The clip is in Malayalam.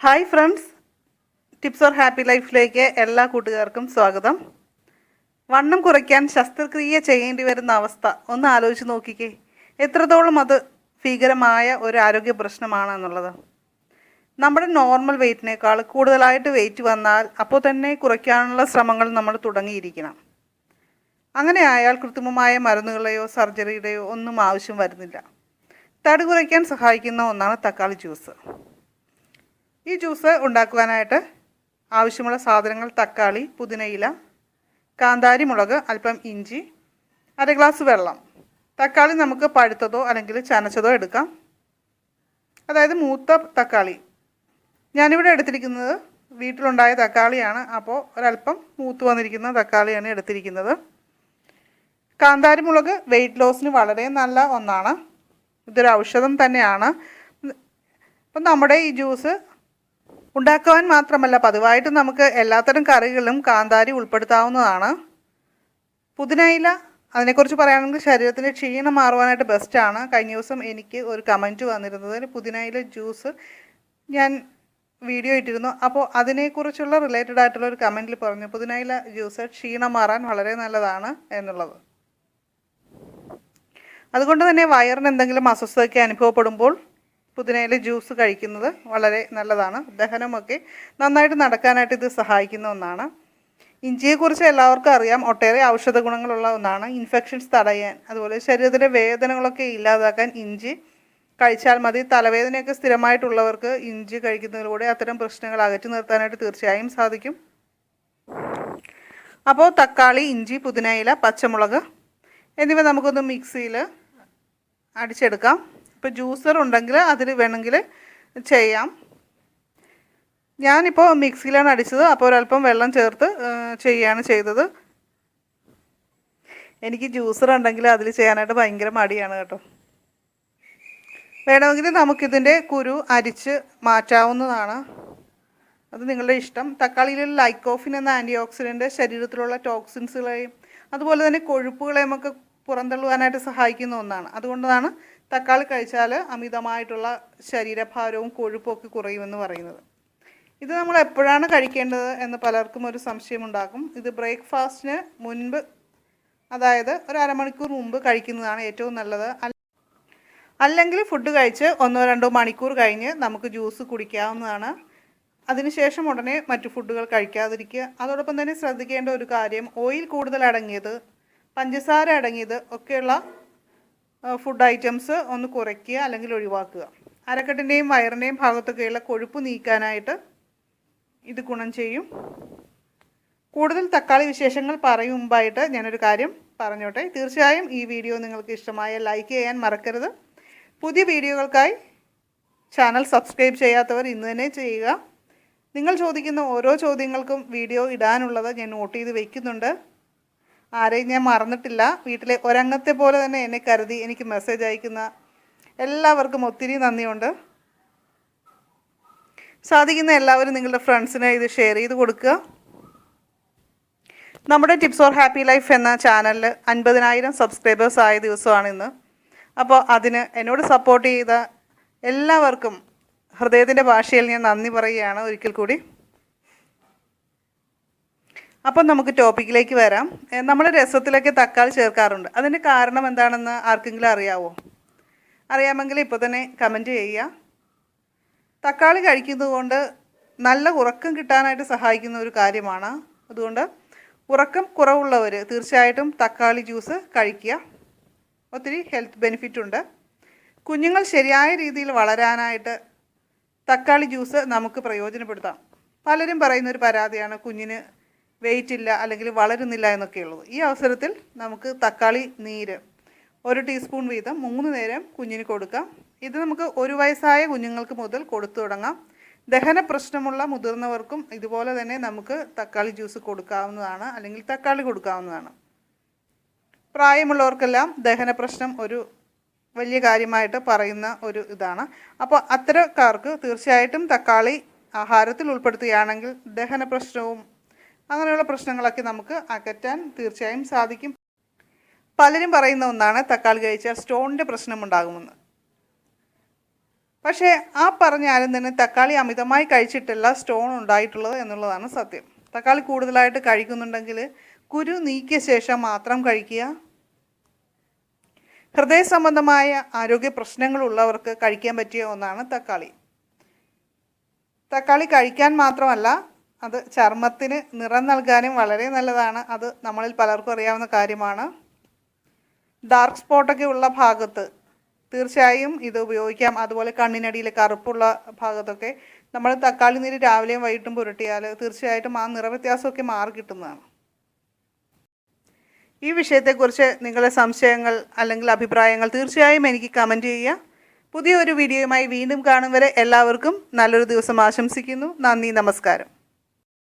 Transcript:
Hi friends tips or happy ലൈഫിലേക്ക് എല്ലാ കൂട്ടുകാർക്കും സ്വാഗതം. വണ്ണം കുറയ്ക്കാൻ ശസ്ത്രക്രിയ ചെയ്യേണ്ടി വരുന്ന അവസ്ഥ ഒന്ന് ആലോചിച്ച് നോക്കിക്കേ. എത്രത്തോളം അത് ഭീകരമായ ഒരു ആരോഗ്യ പ്രശ്നമാണ് എന്നുള്ളത്. നമ്മുടെ നോർമൽ വെയിറ്റിനേക്കാൾ കൂടുതലായിട്ട് വെയിറ്റ് വന്നാൽ അപ്പോൾ തന്നെ കുറയ്ക്കാനുള്ള ശ്രമങ്ങൾ നമ്മൾ തുടങ്ങിയിരിക്കണം. അങ്ങനെ ആയാൽ കൃത്രിമമായ മരുന്നുകളെയോ സർജറിയുടെയോ ഒന്നും ആവശ്യം വരുന്നില്ല. തടി കുറയ്ക്കാൻ സഹായിക്കുന്ന ഒന്നാണ് തക്കാളി ജ്യൂസ് ഈ ജ്യൂസ് ഉണ്ടാക്കുവാനായിട്ട് ആവശ്യമുള്ള സാധനങ്ങൾ തക്കാളി പുതിനയില കാന്താരി മുളക് അല്പം ഇഞ്ചി അര ഗ്ലാസ് വെള്ളം. തക്കാളി നമുക്ക് പഴുത്തതോ അല്ലെങ്കിൽ ചനച്ചതോ എടുക്കാം. അതായത് മൂത്ത തക്കാളി. ഞാനിവിടെ എടുത്തിരിക്കുന്നത് വീട്ടിലുണ്ടായ തക്കാളിയാണ്. അപ്പോൾ ഒരല്പം മൂത്ത് വന്നിരിക്കുന്ന തക്കാളിയാണ് എടുത്തിരിക്കുന്നത്. കാന്താരി മുളക് വെയിറ്റ് ലോസിന് വളരെ നല്ല ഒന്നാണ്. ഇതൊരു ഔഷധം തന്നെയാണ്. അപ്പം നമ്മുടെ ഈ ജ്യൂസ് ഉണ്ടാക്കുവാൻ മാത്രമല്ല പതിവായിട്ട് നമുക്ക് എല്ലാത്തരം കറികളിലും കാന്താരി ഉൾപ്പെടുത്താവുന്നതാണ്. പുതിനയില അതിനെക്കുറിച്ച് പറയുകയാണെങ്കിൽ ശരീരത്തിന്റെ ക്ഷീണം മാറുവാനായിട്ട് ബെസ്റ്റാണ് കഴിഞ്ഞ ദിവസം എനിക്ക് ഒരു കമന്റ് വന്നിരുന്നത് പുതിനയില ജ്യൂസ് ഞാൻ വീഡിയോ ഇട്ടിരുന്നു. അപ്പോൾ അതിനെക്കുറിച്ചുള്ള റിലേറ്റഡ് ആയിട്ടുള്ള ഒരു കമന്റിൽ പറഞ്ഞു പുതിനയില ജ്യൂസ് ക്ഷീണം മാറാൻ വളരെ നല്ലതാണ് എന്നുള്ളത്. അതുകൊണ്ട് തന്നെ വയറിന് എന്തെങ്കിലും അസ്വസ്ഥതയ്ക്ക് അനുഭവപ്പെടുമ്പോൾ പുതിനയില ജ്യൂസ് കഴിക്കുന്നത് വളരെ നല്ലതാണ്. ദഹനമൊക്കെ നന്നായിട്ട് നടക്കാനായിട്ട് ഇത് സഹായിക്കുന്ന ഒന്നാണ്. ഇഞ്ചിയെക്കുറിച്ച് എല്ലാവർക്കും അറിയാം. ഒട്ടേറെ ഔഷധ ഗുണങ്ങളുള്ള ഒന്നാണ്. ഇൻഫെക്ഷൻസ് തടയാൻ അതുപോലെ ശരീരത്തിലെ വേദനകളൊക്കെ ഇല്ലാതാക്കാൻ ഇഞ്ചി കഴിച്ചാൽ മതി. തലവേദനയൊക്കെ സ്ഥിരമായിട്ടുള്ളവർക്ക് ഇഞ്ചി കഴിക്കുന്നതിലൂടെ അത്തരം പ്രശ്നങ്ങൾ അകറ്റി നിർത്താനായിട്ട് തീർച്ചയായും സാധിക്കും. അപ്പോൾ തക്കാളി ഇഞ്ചി പുതിനയില പച്ചമുളക് എന്നിവ നമുക്കൊന്ന് മിക്സിയിൽ അടിച്ചെടുക്കാം. ഇപ്പോൾ ജ്യൂസർ ഉണ്ടെങ്കിൽ അതിൽ വേണമെങ്കിൽ ചെയ്യാം. ഞാനിപ്പോൾ മിക്സിയിലാണ് അടിച്ചത്. അപ്പോൾ ഒരല്പം വെള്ളം ചേർത്ത് ചെയ്യുകയാണ് ചെയ്തത്. എനിക്ക് ജ്യൂസർ ഉണ്ടെങ്കിൽ അതിൽ ചെയ്യാനായിട്ട് ഭയങ്കര മടിയാണ് കേട്ടോ. വേണമെങ്കിൽ നമുക്കിതിന്റെ കുരു അരിച്ച് മാറ്റാവുന്നതാണ്. അത് നിങ്ങളുടെ ഇഷ്ടം. തക്കാളിയിൽ ലൈക്കോഫിൻ എന്ന ആന്റി ഓക്സിഡന്റ് ശരീരത്തിലുള്ള ടോക്സിൻസുകളെയും അതുപോലെ തന്നെ കൊഴുപ്പുകളെയും ഒക്കെ പുറന്തള്ളുവാനായിട്ട് സഹായിക്കുന്ന ഒന്നാണ്. അതുകൊണ്ടാണ് തക്കാളി കഴിച്ചാൽ അമിതമായിട്ടുള്ള ശരീരഭാരവും കൊഴുപ്പും ഒക്കെ കുറയുമെന്ന് പറയുന്നത്. ഇത് നമ്മൾ എപ്പോഴാണ് കഴിക്കേണ്ടത് എന്ന് പലർക്കും ഒരു സംശയമുണ്ടാക്കും. ഇത് ബ്രേക്ക്ഫാസ്റ്റിന് മുൻപ് അതായത് ഒരു അരമണിക്കൂർ മുമ്പ് കഴിക്കുന്നതാണ് ഏറ്റവും നല്ലത്. അല്ലെങ്കിൽ ഫുഡ് കഴിച്ച് ഒന്നോ രണ്ടോ മണിക്കൂർ കഴിഞ്ഞ് നമുക്ക് ജ്യൂസ് കുടിക്കാവുന്നതാണ്. അതിനുശേഷം ഉടനെ മറ്റു ഫുഡുകൾ കഴിക്കാതിരിക്കുക. അതോടൊപ്പം തന്നെ ശ്രദ്ധിക്കേണ്ട ഒരു കാര്യം ഓയിൽ കൂടുതൽ അടങ്ങിയത് പഞ്ചസാര അടങ്ങിയത് ഒക്കെയുള്ള ഫുഡ് ഐറ്റംസ് ഒന്ന് കുറയ്ക്കുക അല്ലെങ്കിൽ ഒഴിവാക്കുക. അരക്കെട്ടിന്റെയും വയറിന്റെയും ഭാഗത്തൊക്കെയുള്ള കൊഴുപ്പ് നീക്കാനായിട്ട് ഇത് ഗുണം ചെയ്യും. കൂടുതൽ തക്കാളി വിശേഷങ്ങൾ പറയും മുമ്പായിട്ട് ഞാനൊരു കാര്യം പറഞ്ഞോട്ടെ. തീർച്ചയായും ഈ വീഡിയോ നിങ്ങൾക്ക് ഇഷ്ടമായ ലൈക്ക് ചെയ്യാൻ മറക്കരുത്. പുതിയ വീഡിയോകൾക്കായി ചാനൽ സബ്സ്ക്രൈബ് ചെയ്യാത്തവർ ഇന്ന് തന്നെ ചെയ്യുക. നിങ്ങൾ ചോദിക്കുന്ന ഓരോ ചോദ്യങ്ങൾക്കും വീഡിയോ ഇടാനുള്ളത് ഞാൻ നോട്ട് ചെയ്ത് വയ്ക്കുന്നുണ്ട് ആരെയും ഞാൻ മറന്നിട്ടില്ല. വീട്ടിലെ ഒരംഗത്തെ പോലെ തന്നെ എന്നെ കരുതി എനിക്ക് മെസ്സേജ് അയക്കുന്ന എല്ലാവർക്കും ഒത്തിരി നന്ദിയുണ്ട്. സാധിക്കുന്ന എല്ലാവരും നിങ്ങളുടെ ഫ്രണ്ട്സിന് ഇത് ഷെയർ ചെയ്ത് കൊടുക്കുക. നമ്മുടെ ടിപ്സ് ഓർ ഹാപ്പി ലൈഫ് എന്ന ചാനലിൽ അൻപതിനായിരം സബ്സ്ക്രൈബേഴ്സ് ആയ ദിവസമാണ് ഇന്ന്. അപ്പോൾ അതിന് എന്നോട് സപ്പോർട്ട് ചെയ്ത എല്ലാവർക്കും ഹൃദയത്തിന്റെ ഭാഷയിൽ ഞാൻ നന്ദി പറയുകയാണ് ഒരിക്കൽ കൂടി. അപ്പം നമുക്ക് ടോപ്പിക്കിലേക്ക് വരാം. നമ്മൾ രസത്തിലൊക്കെ തക്കാളി ചേർക്കാറുണ്ട്. അതിന് കാരണം എന്താണെന്ന് ആർക്കെങ്കിലും അറിയാവോ? അറിയാമെങ്കിൽ ഇപ്പോൾ തന്നെ കമന്റ് ചെയ്യുക. തക്കാളി കഴിക്കുന്നതുകൊണ്ട് നല്ല ഉറക്കം കിട്ടാനായിട്ട് സഹായിക്കുന്ന ഒരു കാര്യമാണ്. അതുകൊണ്ട് ഉറക്കം കുറവുള്ളവർ തീർച്ചയായിട്ടും തക്കാളി ജ്യൂസ് കഴിക്കുക. ഒത്തിരി ഹെൽത്ത് ബെനിഫിറ്റ് ഉണ്ട്. കുഞ്ഞുങ്ങൾ ശരിയായ രീതിയിൽ വളരാനായിട്ട് തക്കാളി ജ്യൂസ് നമുക്ക് പ്രയോജനപ്പെടുത്താം. പലരും പറയുന്ന ഒരു പരാതിയാണ് കുഞ്ഞിന് വെയിറ്റ് ഇല്ല അല്ലെങ്കിൽ വളരുന്നില്ല എന്നൊക്കെയുള്ളത് ഈ അവസരത്തിൽ നമുക്ക് തക്കാളി നീര് ഒരു ടീസ്പൂൺ വീതം മൂന്ന് നേരം കുഞ്ഞിന് കൊടുക്കാം. ഇത് നമുക്ക് ഒരു വയസ്സായ കുഞ്ഞുങ്ങൾക്ക് മുതൽ കൊടുത്തു തുടങ്ങാം. ദഹന പ്രശ്നമുള്ള മുതിർന്നവർക്കും ഇതുപോലെ തന്നെ നമുക്ക് തക്കാളി ജ്യൂസ് കൊടുക്കാവുന്നതാണ് അല്ലെങ്കിൽ തക്കാളി കൊടുക്കാവുന്നതാണ്. പ്രായമുള്ളവർക്കെല്ലാം ദഹന പ്രശ്നം ഒരു വലിയ കാര്യമായിട്ട് പറയുന്ന ഒരു ഇതാണ്. അപ്പോൾ അത്തരക്കാർക്ക് തീർച്ചയായിട്ടും തക്കാളി ആഹാരത്തിൽ ഉൾപ്പെടുത്തുകയാണെങ്കിൽ ദഹന പ്രശ്നവും അങ്ങനെയുള്ള പ്രശ്നങ്ങളൊക്കെ നമുക്ക് അകറ്റാൻ തീർച്ചയായും സാധിക്കും. പലരും പറയുന്ന ഒന്നാണ് തക്കാളി കഴിച്ചാൽ സ്റ്റോണിന്റെ പ്രശ്നമുണ്ടാകുമെന്ന്. പക്ഷേ ആ പറഞ്ഞ ആരും തന്നെ തക്കാളി അമിതമായി കഴിച്ചിട്ടല്ല സ്റ്റോൺ ഉണ്ടായിട്ടുള്ളത് എന്നുള്ളതാണ് സത്യം. തക്കാളി കൂടുതലായിട്ട് കഴിക്കുന്നുണ്ടെങ്കിൽ കുരു നീക്കിയ ശേഷം മാത്രം കഴിക്കുക. ഹൃദയ സംബന്ധമായ ആരോഗ്യ പ്രശ്നങ്ങളുള്ളവർക്ക് കഴിക്കാൻ പറ്റിയ ഒന്നാണ് തക്കാളി. തക്കാളി കഴിക്കാൻ മാത്രമല്ല അത് ചർമ്മത്തിന് നിറം നൽകാനും വളരെ നല്ലതാണ്. അത് നമ്മളിൽ പലർക്കും അറിയാവുന്ന കാര്യമാണ്. ഡാർക്ക് സ്പോട്ടൊക്കെ ഉള്ള ഭാഗത്ത് തീർച്ചയായും ഇത് ഉപയോഗിക്കാം. അതുപോലെ കണ്ണിനടിയിൽ കറുപ്പുള്ള ഭാഗത്തൊക്കെ നമ്മൾ തക്കാളി നീര് രാവിലെയും വൈകിട്ടും പുരട്ടിയാൽ തീർച്ചയായിട്ടും ആ നിറവ്യത്യാസമൊക്കെ മാറി കിട്ടുന്നതാണ്. ഈ വിഷയത്തെക്കുറിച്ച് നിങ്ങളുടെ സംശയങ്ങൾ അല്ലെങ്കിൽ അഭിപ്രായങ്ങൾ തീർച്ചയായും എനിക്ക് കമന്റ് ചെയ്യുക. പുതിയൊരു വീഡിയോയുമായി വീണ്ടും കാണും വരെ എല്ലാവർക്കും നല്ലൊരു ദിവസം ആശംസിക്കുന്നു. നന്ദി നമസ്കാരം.